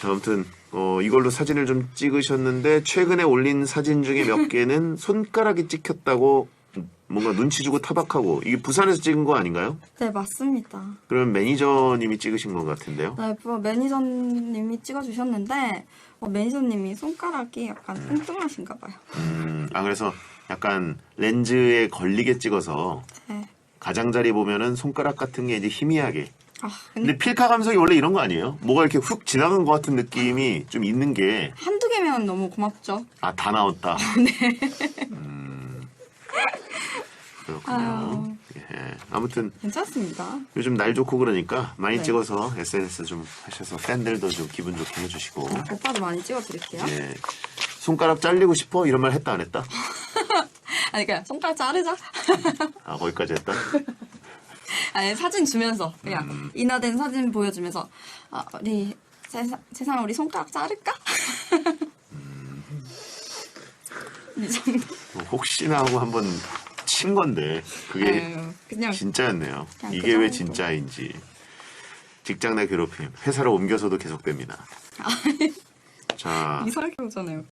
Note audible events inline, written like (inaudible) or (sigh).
자, 아무튼 어, 이걸로 사진을 좀 찍으셨는데 최근에 올린 사진 중에 몇 (laughs) 개는 손가락이 찍혔다고 뭔가 눈치 주고 타박하고 이게 부산에서 찍은 거 아닌가요? 네, 맞습니다. 그럼 매니저님이 찍으신 것 같은데요? 네, 뭐 매니저님이 찍어주셨는데 어, 매니저님이 손가락이 약간 뚱뚱하신가 봐요. 음, 아 그래서 약간 렌즈에 걸리게 찍어서 네. 가장자리 보면은 손가락 같은 게 이제 희미하게. 아, 근데 근데 필카 감성이 원래 이런 거 아니에요? 뭐가 이렇게 훅 지나간 것 같은 느낌이 좀 있는 게, 한두 개면 너무 고맙죠. 아, 다 나왔다. 네. 음, 그렇군요. 예. 아무튼 괜찮습니다. 요즘 날 좋고 그러니까 많이 네. 찍어서 SNS 좀 하셔서 팬들도 좀 기분 좋게 해주시고. 오빠도 많이 찍어드릴게요. 예. 손가락 잘리고 싶어? 이런 말 했다 안 했다? (laughs) 아니, 그냥 손가락 자르자. 아, 거기까지 했다? (laughs) 아니, 사진 주면서 그냥 음. 인화된 사진 보여주면서 아, 우리 세상, 세상 우리 손가락 자를까? 음. (laughs) 이 정도. 뭐 혹시나 하고 한번 친 건데, 그게 아유, 그냥 진짜였네요. 그냥 이게 그 왜. 진짜인지. 직장 내 괴롭힘, 회사로 옮겨서도 계속됩니다. (laughs) 자, 이상하게 오잖아요.